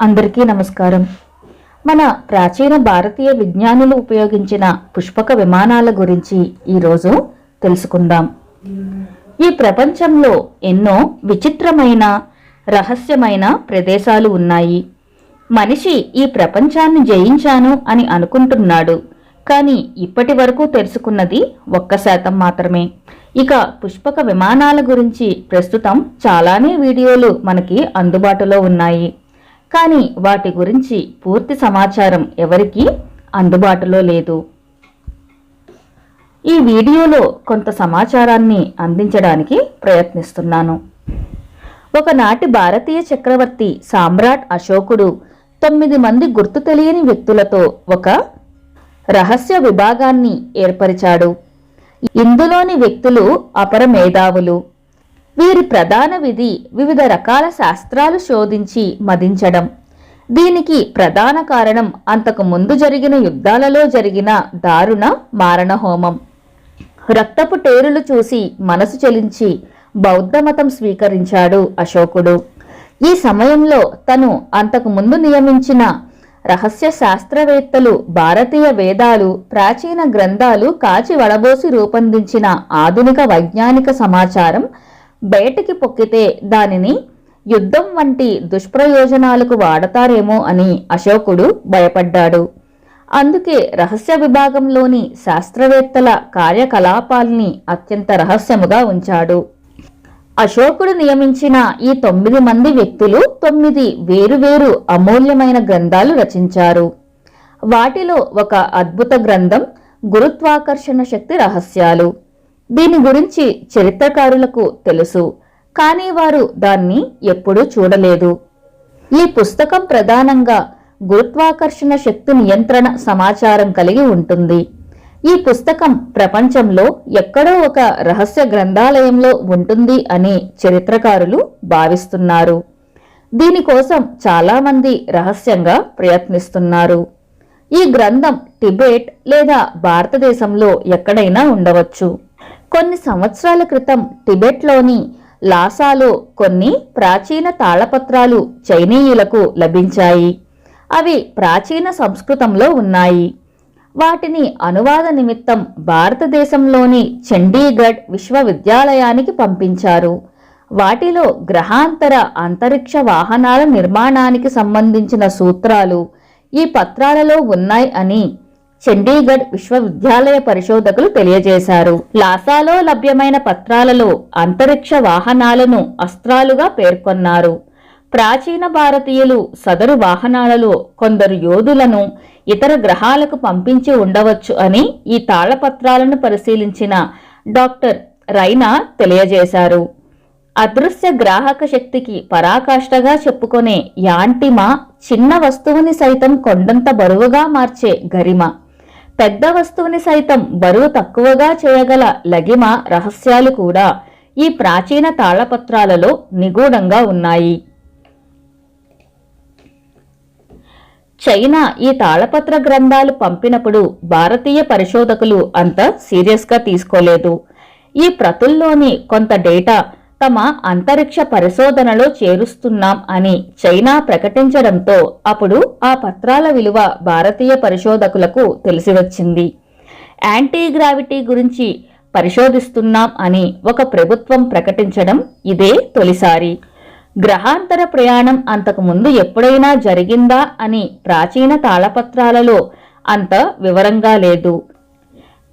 అందరికీ నమస్కారం. మన ప్రాచీన భారతీయ విజ్ఞానులు ఉపయోగించిన పుష్పక విమానాల గురించి ఈరోజు తెలుసుకుందాం. ఈ ప్రపంచంలో ఎన్నో విచిత్రమైన రహస్యమైన ప్రదేశాలు ఉన్నాయి. మనిషి ఈ ప్రపంచాన్ని జయించాను అని అనుకుంటున్నాడు. కానీ ఇప్పటి వరకు తెలుసుకున్నది ఒక్క శాతం మాత్రమే. ఇక పుష్పక విమానాల గురించి ప్రస్తుతం చాలానే వీడియోలు మనకి అందుబాటులో ఉన్నాయి. కానీ వాటి గురించి పూర్తి సమాచారం ఎవరికీ అందుబాటులో లేదు. ఈ వీడియోలో కొంత సమాచారాన్ని అందించడానికి ప్రయత్నిస్తున్నాను. ఒకనాటి భారతీయ చక్రవర్తి సామ్రాట్ అశోకుడు తొమ్మిది మంది గుర్తు తెలియని వ్యక్తులతో ఒక రహస్య విభాగాన్ని ఏర్పరిచాడు. ఇందులోని వ్యక్తులు అపర మేధావులు. వీరి ప్రధాన విధి వివిధ రకాల శాస్త్రాలు శోధించి మదించడం. దీనికి ప్రధాన కారణం అంతకు ముందు జరిగిన యుద్ధాలలో జరిగిన దారుణ మారణహోమం రక్తపు టేరులు చూసి మనసు చెలించి బౌద్ధమతం స్వీకరించాడు అశోకుడు. ఈ సమయంలో తను అంతకు ముందు నియమించిన రహస్య శాస్త్రవేత్తలు భారతీయ వేదాలు ప్రాచీన గ్రంథాలు కాచి వడబోసి రూపొందించిన ఆధునిక వైజ్ఞానిక సమాచారం బయటికి పొక్కితే దానిని యుద్ధం వంటి దుష్ప్రయోజనాలకు వాడతారేమో అని అశోకుడు భయపడ్డాడు. అందుకే రహస్య విభాగంలోని శాస్త్రవేత్తల కార్యకలాపాల్ని అత్యంత రహస్యముగా ఉంచాడు. అశోకుడు నియమించిన ఈ తొమ్మిది మంది వ్యక్తులు తొమ్మిది వేరువేరు అమూల్యమైన గ్రంథాలు రచించారు. వాటిలో ఒక అద్భుత గ్రంథం గురుత్వాకర్షణ శక్తి రహస్యాలు. దీని గురించి చరిత్రకారులకు తెలుసు కానీ వారు దాన్ని ఎప్పుడూ చూడలేదు. ఈ పుస్తకం ప్రధానంగా గురుత్వాకర్షణ శక్తి నియంత్రణ సమాచారం కలిగి ఉంటుంది. ఈ పుస్తకం ప్రపంచంలో ఎక్కడో ఒక రహస్య గ్రంథాలయంలో ఉంటుంది అని చరిత్రకారులు భావిస్తున్నారు. దీనికోసం చాలామంది రహస్యంగా ప్రయత్నిస్తున్నారు. ఈ గ్రంథం టిబెట్ లేదా భారతదేశంలో ఎక్కడైనా ఉండవచ్చు. కొన్ని సంవత్సరాల క్రితం టిబెట్లోని లాసాలో కొన్ని ప్రాచీన తాళపత్రాలు చైనీయులకు లభించాయి. అవి ప్రాచీన సంస్కృతంలో ఉన్నాయి. వాటిని అనువాద నిమిత్తం భారతదేశంలోని చండీగఢ్ విశ్వవిద్యాలయానికి పంపించారు. వాటిలో గ్రహాంతర అంతరిక్ష వాహనాల నిర్మాణానికి సంబంధించిన సూత్రాలు ఈ పత్రాలలో ఉన్నాయి అని చండీగఢ్ విశ్వవిద్యాలయ పరిశోధకులు తెలియజేశారు. లాసాలో లభ్యమైన పత్రాలలో అంతరిక్ష వాహనాలను అస్త్రాలుగా పేర్కొన్నారు. ప్రాచీన భారతీయులు సదరు వాహనాలలో కొందరు యోధులను ఇతర గ్రహాలకు పంపించి ఉండవచ్చు అని ఈ తాళపత్రాలను పరిశీలించిన డాక్టర్ రైనా తెలియజేశారు. అదృశ్య గ్రాహక శక్తికి పరాకాష్ఠగా చెప్పుకునే యాంటిమా చిన్న వస్తువుని సైతం కొండంత బరువుగా మార్చే గరిమ. పెద్ద వస్తువుని సైతం బరువు తక్కువగా చేయగల లగిమ రహస్యాలు కూడా ఈ ప్రాచీన తాళపత్రాలలో నిగూఢంగా ఉన్నాయి. చైనా ఈ తాళపత్ర గ్రంథాలు పంపినప్పుడు భారతీయ పరిశోధకులు అంత సీరియస్గా తీసుకోలేదు. ఈ ప్రతుల్లోని కొంత డేటా తమ అంతరిక్ష పరిశోధనలో చేరుస్తున్నాం అని చైనా ప్రకటించడంతో అప్పుడు ఆ పత్రాల విలువ భారతీయ పరిశోధకులకు తెలిసివచ్చింది. యాంటీ గ్రావిటీ గురించి పరిశోధిస్తున్నాం అని ఒక ప్రభుత్వం ప్రకటించడం ఇదే తొలిసారి. గ్రహాంతర ప్రయాణం అంతకు ముందు ఎప్పుడైనా జరిగిందా అని ప్రాచీన తాళపత్రాలలో అంత వివరంగా లేదు.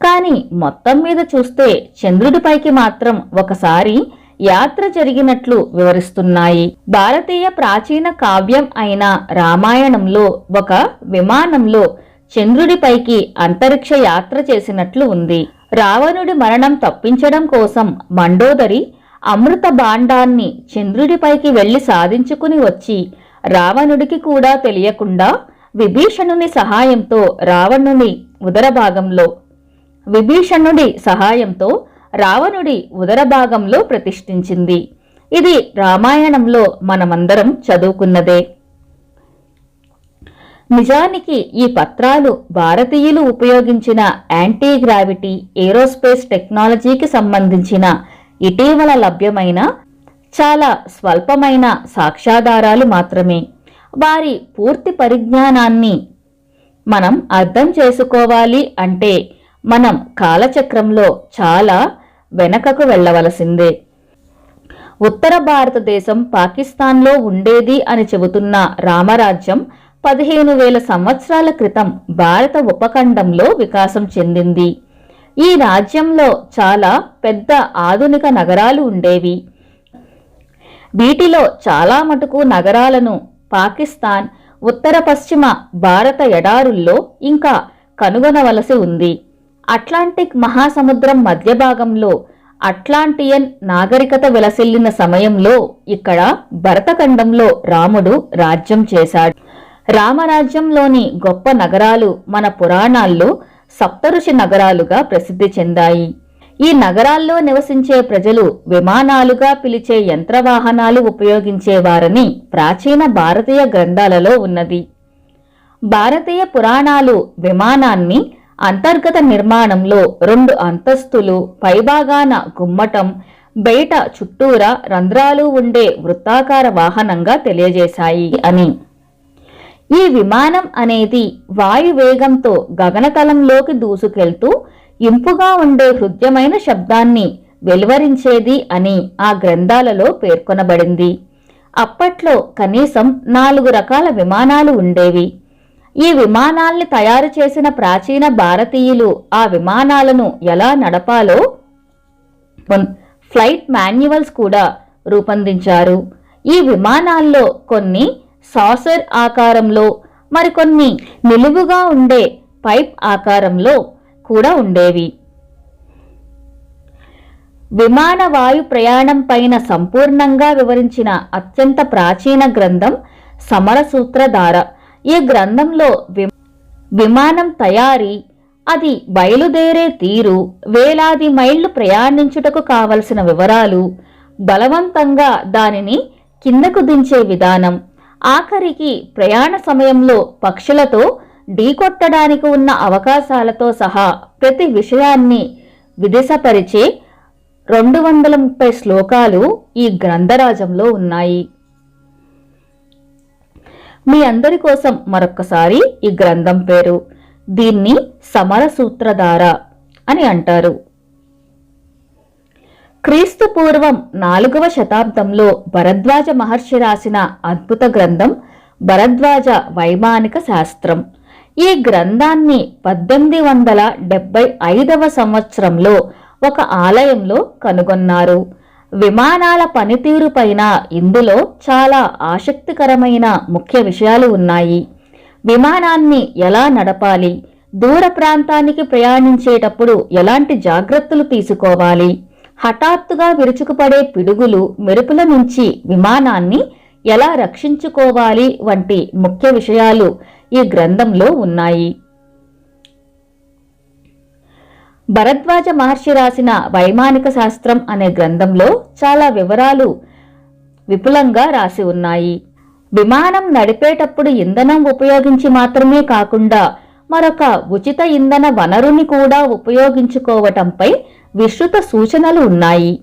కానీ మొత్తం మీద చూస్తే చంద్రుడిపైకి మాత్రం ఒకసారి యాత్ర జరిగినట్లు వివరిస్తున్నాయి. భారతీయ ప్రాచీన కావ్యం అయిన రామాయణంలో ఒక విమానంలో చంద్రుడిపైకి అంతరిక్ష యాత్ర చేసినట్లు ఉంది. రావణుడి మరణం తప్పించడం కోసం మండోదరి అమృత భాండాన్ని చంద్రుడిపైకి వెళ్ళి సాధించుకుని వచ్చి రావణుడికి కూడా తెలియకుండా విభీషణుని సహాయంతో రావణుని ఉదర భాగంలో విభీషణుడి సహాయంతో రావణుడి ఉదర భాగంలో ప్రతిష్ఠించింది. ఇది రామాయణంలో మనమందరం చదువుకున్నదే. నిజానికి ఈ పత్రాలు భారతీయులు ఉపయోగించిన యాంటీ గ్రావిటీ ఏరోస్పేస్ టెక్నాలజీకి సంబంధించిన ఇటీవల లభ్యమైన చాలా స్వల్పమైన సాక్ష్యాధారాలు మాత్రమే. వారి పూర్తి పరిజ్ఞానాన్ని మనం అర్థం చేసుకోవాలి అంటే మనం కాలచక్రంలో చాలా వెనకకు వెళ్ళవలసిందే. ఉత్తర భారతదేశం పాకిస్తాన్లో ఉండేది అని చెబుతున్న రామరాజ్యం పదిహేను వేల సంవత్సరాల క్రితం భారత ఉపఖండంలో వికాసం చెందింది. ఈ రాజ్యంలో చాలా పెద్ద ఆధునిక నగరాలు ఉండేవి. వీటిలో చాలా మటుకు నగరాలను పాకిస్తాన్ ఉత్తర పశ్చిమ భారత ఎడారుల్లో ఇంకా కనుగొనవలసి ఉంది. అట్లాంటిక్ మహాసముద్రం మధ్య భాగంలో అట్లాంటియన్ నాగరికత విలసిల్లిన సమయంలో ఇక్కడ భరతఖండంలో రాముడు రాజ్యం చేశాడు. రామరాజ్యంలోని గొప్ప నగరాలు మన పురాణాల్లో సప్తఋషి నగరాలుగా ప్రసిద్ధి చెందాయి. ఈ నగరాల్లో నివసించే ప్రజలు విమానాలుగా పిలిచే యంత్రవాహనాలు ఉపయోగించేవారని ప్రాచీన భారతీయ గ్రంథాలలో ఉన్నది. భారతీయ పురాణాలు విమానాన్ని అంతర్గత నిర్మాణంలో రెండు అంతస్తులు పైభాగాన గుమ్మటం బయట చుట్టూరా రంధ్రాలు ఉండే వృత్తాకార వాహనంగా తెలియజేశాయి అని. ఈ విమానం అనేది వాయు వేగంతో గగనతలంలోకి దూసుకెళ్తూ ఇంపుగా ఉండే హృద్యమైన శబ్దాన్ని వెలువరించేది అని ఆ గ్రంథాలలో పేర్కొనబడింది. అప్పట్లో కనీసం నాలుగు రకాల విమానాలు ఉండేవి. ఈ విమానాల్ని తయారు చేసిన ప్రాచీన భారతీయులు ఆ విమానాలను ఎలా నడపాలో ఫ్లైట్ మాన్యువల్స్ కూడా రూపొందించారు. ఈ విమానాల్లో కొన్ని సాసర్ ఆకారంలో మరికొన్ని నిలువుగా ఉండే పైప్ ఆకారంలో కూడా ఉండేవి. విమాన వాయు ప్రయాణం పైన సంపూర్ణంగా వివరించిన అత్యంత ప్రాచీన గ్రంథం సమరసూత్రధార. ఈ గ్రంథంలో వి- విమానం తయారీ అది బయలుదేరే తీరు వేలాది మైళ్ళు ప్రయాణించుటకు కావలసిన వివరాలు బలవంతంగా దానిని కిందకు దించే విధానం ఆఖరికి ప్రయాణ సమయంలో పక్షులతో ఢీకొట్టడానికి ఉన్న అవకాశాలతో సహా ప్రతి విషయాన్ని విదిశపరిచే రెండు వందల ముప్పై శ్లోకాలు ఈ గ్రంథరాజంలో ఉన్నాయి. మీ అందరి కోసం మరొక్కసారి ఈ గ్రంథం పేరు దీన్ని సమరసూత్రధార అని అంటారు. క్రీస్తు పూర్వం నాలుగవ శతాబ్దంలో భరద్వాజ మహర్షి రాసిన అద్భుత గ్రంథం భరద్వాజ వైమానిక శాస్త్రం. ఈ గ్రంథాన్ని పద్దెనిమిది వందల డెబ్బై ఐదవ సంవత్సరంలో ఒక ఆలయంలో కనుగొన్నారు. విమానాల పనితీరు పైన ఇందులో చాలా ఆసక్తికరమైన ముఖ్య విషయాలు ఉన్నాయి. విమానాన్ని ఎలా నడపాలి? దూర ప్రాంతానికి ప్రయాణించేటప్పుడు ఎలాంటి జాగ్రత్తలు తీసుకోవాలి? హఠాత్తుగా విరుచుకుపడే పిడుగులు మెరుపుల నుంచి విమానాన్ని ఎలా రక్షించుకోవాలి వంటి ముఖ్య విషయాలు ఈ గ్రంథంలో ఉన్నాయి. భరద్వాజ మహర్షి రాసిన వైమానిక శాస్త్రం అనే గ్రంథంలో చాలా వివరాలు విపులంగా రాసి ఉన్నాయి. విమానం నడిపేటప్పుడు ఇంధనం ఉపయోగించి మాత్రమే కాకుండా మరొక ఉచిత ఇంధన వనరుని కూడా ఉపయోగించుకోవటంపై విస్తృత సూచనలు ఉన్నాయి.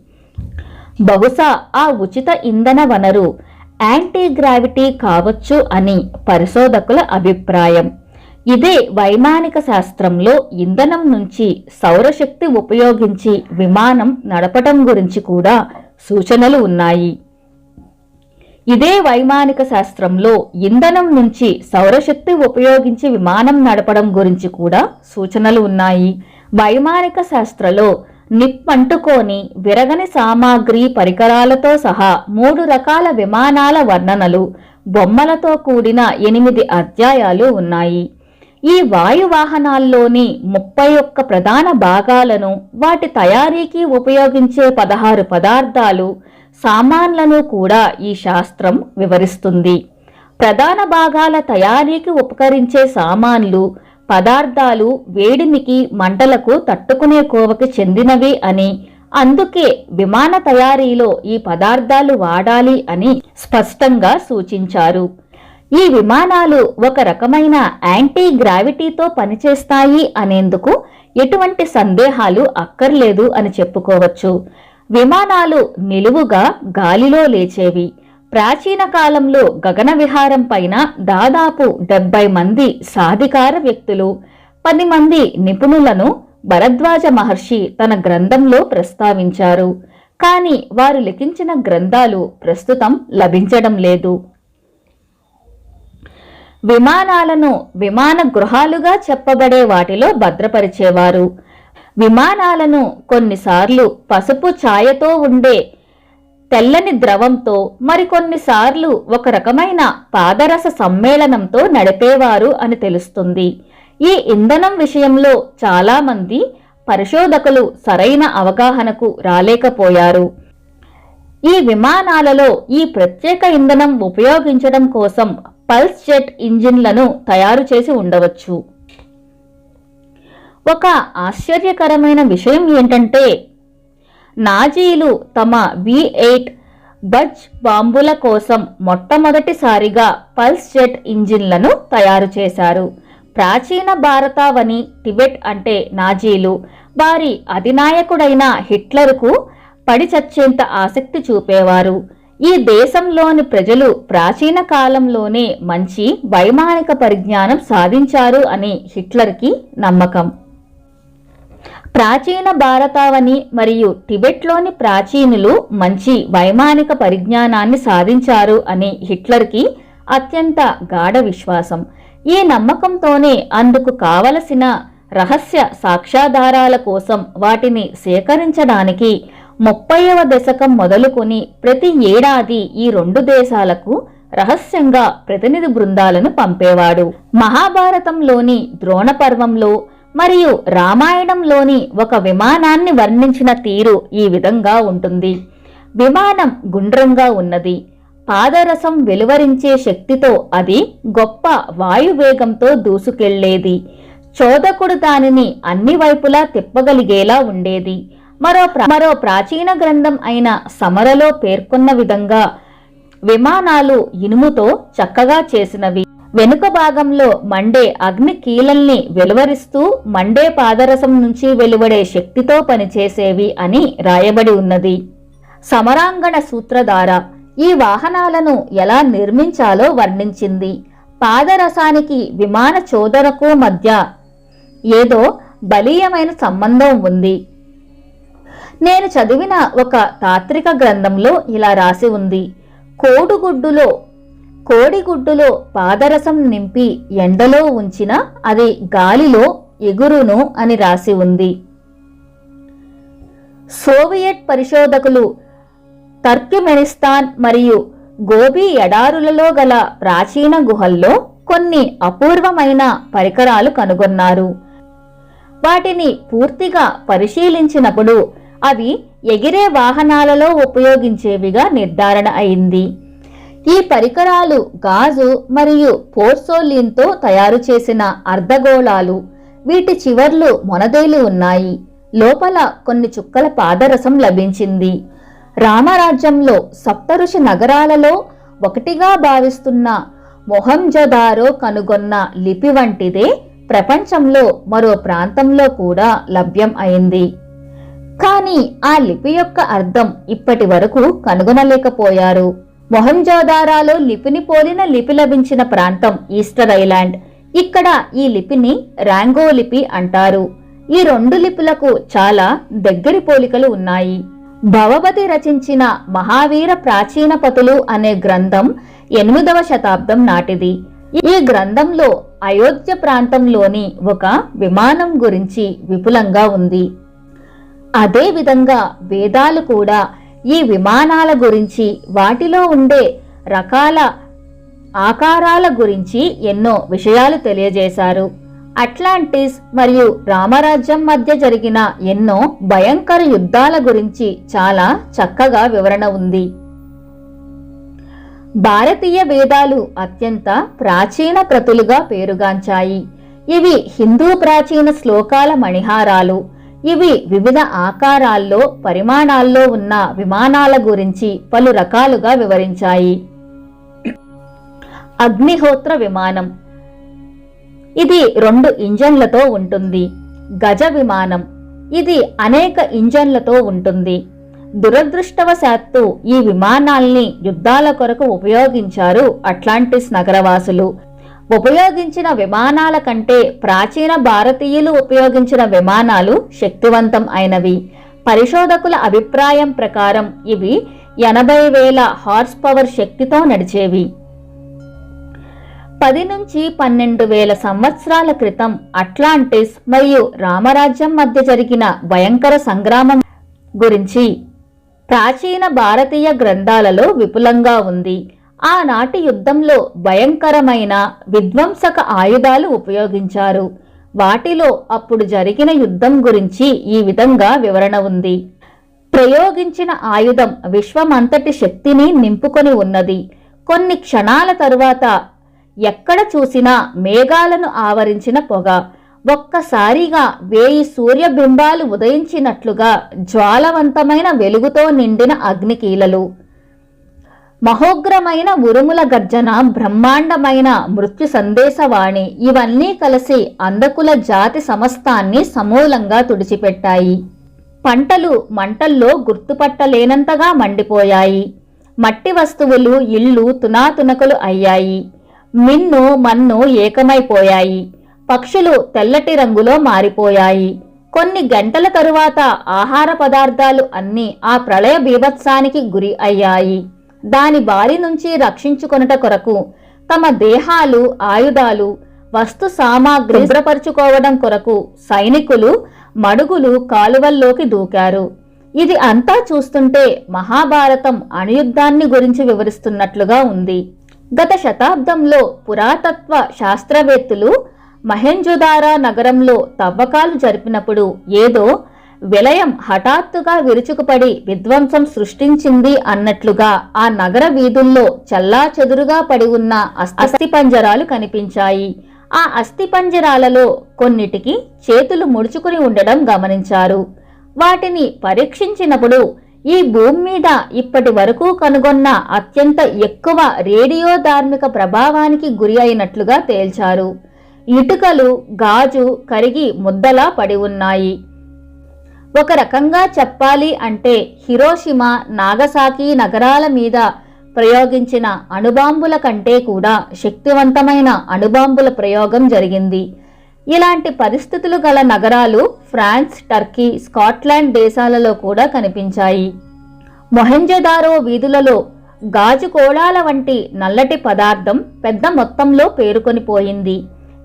బహుశా ఆ ఉచిత ఇంధన వనరు యాంటీ గ్రావిటీ కావచ్చు అని పరిశోధకుల అభిప్రాయం. ఇదే వైమానిక శాస్త్రంలో ఇంధనం నుంచి సౌరశక్తి ఉపయోగించి విమానం నడపటం గురించి కూడా సూచనలు ఉన్నాయి. ఇదే వైమానిక శాస్త్రంలో ఇంధనం నుంచి సౌరశక్తి ఉపయోగించి విమానం నడపడం గురించి కూడా సూచనలు ఉన్నాయి. వైమానిక శాస్త్రలో నిప్పంటుకోని విరగని సామాగ్రి పరికరాలతో సహా మూడు రకాల విమానాల వర్ణనలు బొమ్మలతో కూడిన ఎనిమిది అధ్యాయాలు ఉన్నాయి. ఈ వాయువాహనాల్లోని ముప్పై ఒక్క ప్రధాన భాగాలను వాటి తయారీకి ఉపయోగించే పదహారు పదార్థాలు సామాన్లను కూడా ఈ శాస్త్రం వివరిస్తుంది. ప్రధాన భాగాల తయారీకి ఉపకరించే సామాన్లు పదార్థాలు వేడిమికి మంటలకు తట్టుకునే కోవకి చెందినవి అని అందుకే విమాన తయారీలో ఈ పదార్థాలు వాడాలి అని స్పష్టంగా సూచించారు. ఈ విమానాలు ఒక రకమైన యాంటీ గ్రావిటీతో పనిచేస్తాయి అనేందుకు ఎటువంటి సందేహాలు అక్కర్లేదు అని చెప్పుకోవచ్చు. విమానాలు నిలువుగా గాలిలో లేచేవి. ప్రాచీన కాలంలో గగన విహారం పైన దాదాపు డెబ్బై మంది సాధికార వ్యక్తులు పది మంది నిపుణులను భరద్వాజ మహర్షి తన గ్రంథంలో ప్రస్తావించారు. కానీ వారు లిఖించిన గ్రంథాలు ప్రస్తుతం లభించడం లేదు. విమానాలను విమాన గృహాలుగా చెప్పబడే వాటిలో భద్రపరిచేవారు. విమానాలను కొన్నిసార్లు పసుపు ఛాయతో ఉండే తెల్లని ద్రవంతో మరికొన్నిసార్లు ఒక రకమైన పాదరస సమ్మేళనంతో నడిపేవారు అని తెలుస్తుంది. ఈ ఇంధనం విషయంలో చాలామంది పరిశోధకులు సరైన అవగాహనకు రాలేకపోయారు. ఈ విమానాలలో ఈ ప్రత్యేక ఇంధనం ఉపయోగించడం కోసం పల్స్ జెట్ ఇంజిన్లను తయారు చేసి ఉండవచ్చు. ఒక ఆశ్చర్యకరమైన విషయం ఏంటంటే నాజీలు తమ వి ఎయిట్ బజ్ బాంబుల కోసం మొట్టమొదటిసారిగా పల్స్ జెట్ ఇంజిన్లను తయారు చేశారు. ప్రాచీన భారతావని టిబెట్ అంటే నాజీలు వారి అధినాయకుడైన హిట్లర్కు పడి చచ్చేంత ఆసక్తి చూపేవారు. ఈ దేశంలోని ప్రజలు ప్రాచీన కాలంలోనే మంచి వైమానిక పరిజ్ఞానం సాధించారు అని హిట్లర్కి నమ్మకం. ప్రాచీన భారతావని మరియు టిబెట్లోని ప్రాచీనులు మంచి వైమానిక పరిజ్ఞానాన్ని సాధించారు అని హిట్లర్కి అత్యంత గాఢ విశ్వాసం. ఈ నమ్మకంతోనే అందుకు కావలసిన రహస్య సాక్ష్యాధారాల కోసం వాటిని సేకరించడానికి ముప్పైవ దశకం మొదలుకొని ప్రతి ఏడాది ఈ రెండు దేశాలకు రహస్యంగా ప్రతినిధి బృందాలను పంపేవాడు. మహాభారతంలోని ద్రోణ పర్వంలో మరియు రామాయణంలోని ఒక విమానాన్ని వర్ణించిన తీరు ఈ విధంగా ఉంటుంది. విమానం గుండ్రంగా ఉన్నది. పాదరసం వెలువరించే శక్తితో అది గొప్ప వాయువేగంతో దూసుకెళ్ళేది. చోదకుడు దానిని అన్ని వైపులా తిప్పగలిగేలా ఉండేది. మరో మరో ప్రాచీన గ్రంథం అయిన సమరలో పేర్కొన్న విధంగా విమానాలు ఇనుముతో చక్కగా చేసినవి. వెనుక భాగంలో మండే అగ్ని కీలల్ని వెలువరిస్తూ మండే పాదరసం నుంచి వెలువడే శక్తితో పనిచేసేవి అని రాయబడి ఉన్నది. సమరాంగణ సూత్రధార ఈ వాహనాలను ఎలా నిర్మించాలో వర్ణించింది. పాదరసానికి విమాన చోదరకు మధ్య ఏదో బలీయమైన సంబంధం ఉంది. నేను చదివిన ఒక తాత్రిక గ్రంథంలో ఇలా రాసి ఉంది. కోడుగుడ్డులో కోడిగుడ్డులో పాదరసం నింపి ఎండలో ఉంచిన అది గాలిలో ఎగురును అని రాసి ఉంది. సోవియట్ పరిశోధకులు టర్కిమెనిస్తాన్ మరియు గోబీ ఎడారులలో గల ప్రాచీన గుహల్లో కొన్ని అపూర్వమైన పరికరాలు కనుగొన్నారు. వాటిని పూర్తిగా పరిశీలించినప్పుడు అవి ఎగిరే వాహనాలలో ఉపయోగించేవిగా నిర్ధారణ అయింది. ఈ పరికరాలు గాజు మరియు పోర్సోలిన్తో తయారు చేసిన అర్ధగోళాలు వీటి చివర్లు మొనదేలి ఉన్నాయి. లోపల కొన్ని చుక్కల పాదరసం లభించింది. రామరాజ్యంలో సప్తఋషి నగరాలలో ఒకటిగా భావిస్తున్న మొహంజదారో కనుగొన్న లిపి వంటిదే ప్రపంచంలో మరో ప్రాంతంలో కూడా లభ్యం అయింది. కానీ ఆ లిపి యొక్క అర్థం ఇప్పటి వరకు కనుగొనలేకపోయారు. మొహంజోదారాలో లిపిని పోలిన లిపి లభించిన ప్రాంతం ఈస్టర్ ఐలాండ్. ఇక్కడ ఈ లిపిని రాంగో లిపి అంటారు. ఈ రెండు లిపులకు చాలా దగ్గరి పోలికలు ఉన్నాయి. భవపతి రచించిన మహావీర ప్రాచీన పతులు అనే గ్రంథం ఎనిమిదవ శతాబ్దం నాటిది. ఈ గ్రంథంలో అయోధ్య ప్రాంతంలోని ఒక విమానం గురించి విపులంగా ఉంది. అదే విధంగా వేదాలు కూడా ఈ విమానాల గురించి వాటిలో ఉండే రకాల ఆకారాల గురించి ఎన్నో విషయాలు తెలియజేశారు. అట్లాంటిస్ మరియు రామరాజ్యం మధ్య జరిగిన ఎన్నో భయంకర యుద్ధాల గురించి చాలా చక్కగా వివరణ ఉంది. భారతీయ వేదాలు అత్యంత ప్రాచీన ప్రతులుగా పేరుగాంచాయి. ఇవి హిందూ ప్రాచీన శ్లోకాల మణిహారాలు ఇవి వివిధ ఆకారాల్లో పరిమాణాల్లో ఉన్న విమానాల గురించి పలు రకాలుగా వివరించాయి. అగ్నిహోత్ర విమానం. ఇది రెండు ఇంజన్లతో ఉంటుంది. గజ విమానం. ఇది అనేక ఇంజన్లతో ఉంటుంది. దురదృష్టవశాత్తు ఈ విమానాల్ని యుద్ధాల కొరకు ఉపయోగించారు అట్లాంటిస్ నగరవాసులు. ఉపయోగించిన విమానాల కంటే ప్రాచీన భారతీయులు ఉపయోగించిన విమానాలు శక్తివంతం అయినవి. పరిశోధకుల అభిప్రాయం ప్రకారం ఇవి ఎనభై వేల హార్స్ పవర్ శక్తితో నడిచేవి. పది నుంచి పన్నెండు వేల సంవత్సరాల క్రితం అట్లాంటిస్ మరియు రామరాజ్యం మధ్య జరిగిన భయంకర సంగ్రామం గురించి ప్రాచీన భారతీయ గ్రంథాలలో విపులంగా ఉంది. ఆనాటి యుద్ధంలో భయంకరమైన విధ్వంసక ఆయుధాలు ఉపయోగించారు. వాటిలో అప్పుడు జరిగిన యుద్ధం గురించి ఈ విధంగా వివరణ ఉంది. ప్రయోగించిన ఆయుధం విశ్వమంతటి శక్తిని నింపుకొని ఉన్నది. కొన్ని క్షణాల తరువాత ఎక్కడ చూసినా మేఘాలను ఆవరించిన పొగ. ఒక్కసారిగా వేయి సూర్యబింబాలు ఉదయించినట్లుగా జ్వాలవంతమైన వెలుగుతో నిండిన అగ్నికీలలు. మహోగ్రమైన ఉరుముల గర్జన బ్రహ్మాండమైన మృత్యు సందేశవాణి ఇవన్నీ కలిసి అందకుల జాతి సమస్తాన్ని సమూలంగా తుడిచిపెట్టాయి. పంటలు మంటల్లో గుర్తుపట్టలేనంతగా మండిపోయాయి. మట్టి వస్తువులు ఇళ్ళు తునాతునకలు అయ్యాయి. మిన్ను మన్ను ఏకమైపోయాయి. పక్షులు తెల్లటి రంగులో మారిపోయాయి. కొన్ని గంటల తరువాత ఆహార పదార్థాలు అన్నీ ఆ ప్రళయ బీభత్సానికి గురి అయ్యాయి. దాని బారి నుంచి రక్షించుకొనుట కొరకు తమ దేహాలు ఆయుధాలు వస్తు సామాగ్రి శుభ్రపరుచుకోవడం కొరకు సైనికులు మడుగులు కాలువల్లోకి దూకారు. ఇది అంతా చూస్తుంటే మహాభారతం అణుయుద్ధాన్ని గురించి వివరిస్తున్నట్లుగా ఉంది. గత శతాబ్దంలో పురాతత్వ శాస్త్రవేత్తలు మహెంజుదారా నగరంలో తవ్వకాలు జరిపినప్పుడు ఏదో విలయం హఠాత్తుగా విరుచుకుపడి విధ్వంసం సృష్టించింది అన్నట్లుగా ఆ నగర వీధుల్లో చల్లా చెదురుగా పడి ఉన్న అస్థిపంజరాలు కనిపించాయి. ఆ అస్థిపంజరాలలో కొన్నిటికి చేతులు ముడుచుకుని ఉండడం గమనించారు. వాటిని పరీక్షించినప్పుడు ఈ భూమి మీద ఇప్పటి వరకు కనుగొన్న అత్యంత ఎక్కువ రేడియో ధార్మిక ప్రభావానికి గురి అయినట్లుగా తేల్చారు. ఇటుకలు గాజు కరిగి ముద్దలా పడి ఉన్నాయి. ఒక రకంగా చెప్పాలి అంటే హిరోషిమా నాగసాకి నగరాల మీద ప్రయోగించిన అణుబాంబుల కంటే కూడా శక్తివంతమైన అణుబాంబుల ప్రయోగం జరిగింది. ఇలాంటి పరిస్థితులు గల నగరాలు ఫ్రాన్స్ టర్కీ స్కాట్లాండ్ దేశాలలో కూడా కనిపించాయి. మొహెంజదారో వీధులలో గాజు కోళాల వంటి నల్లటి పదార్థం పెద్ద మొత్తంలో పేరుకొనిపోయింది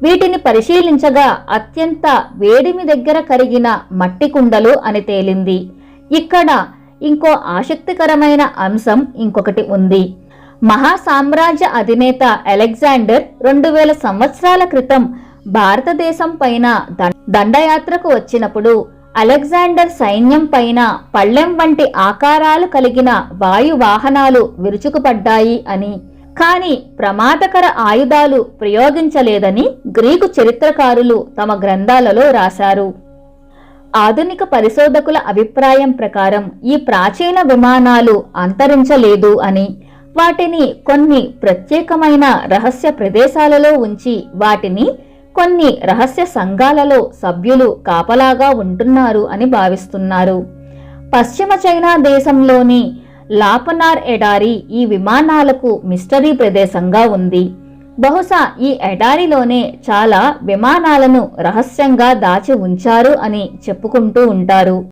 వీటిని పరిశీలించగా అత్యంత వేడిమి దగ్గర కరిగిన మట్టి కుండలు అని తేలింది. ఇక్కడ ఇంకో ఆసక్తికరమైన అంశం ఇంకొకటి ఉంది. మహా సామ్రాజ్య అధినేత అలెగ్జాండర్ రెండు వేల సంవత్సరాల క్రితం భారతదేశం పైన దండయాత్రకు వచ్చినప్పుడు అలెగ్జాండర్ సైన్యం పైన పళ్ళెం వంటి ఆకారాలు కలిగిన వాయువాహనాలు విరుచుకుపడ్డాయి అని కానీ ప్రమాదకర ఆయుధాలు ప్రయోగించలేదని గ్రీకు చరిత్రకారులు తమ గ్రంథాలలో రాశారు. ఆధునిక పరిశోధకుల అభిప్రాయం ప్రకారం ఈ ప్రాచీన విమానాలు అంతరించలేదు అని వాటిని కొన్ని ప్రత్యేకమైన రహస్య ప్రదేశాలలో ఉంచి వాటిని కొన్ని రహస్య సంఘాలలో సభ్యులు కాపలాగా ఉంటున్నారు అని భావిస్తున్నారు. పశ్చిమ చైనా దేశంలోని లాపనార్ ఎడారి ఈ విమానాలకు మిస్టరీ ప్రదేశంగా ఉంది. బహుశా ఈ ఎడారిలోనే చాలా విమానాలను రహస్యంగా దాచి ఉంచారు అని చెప్పుకుంటూ ఉంటారు.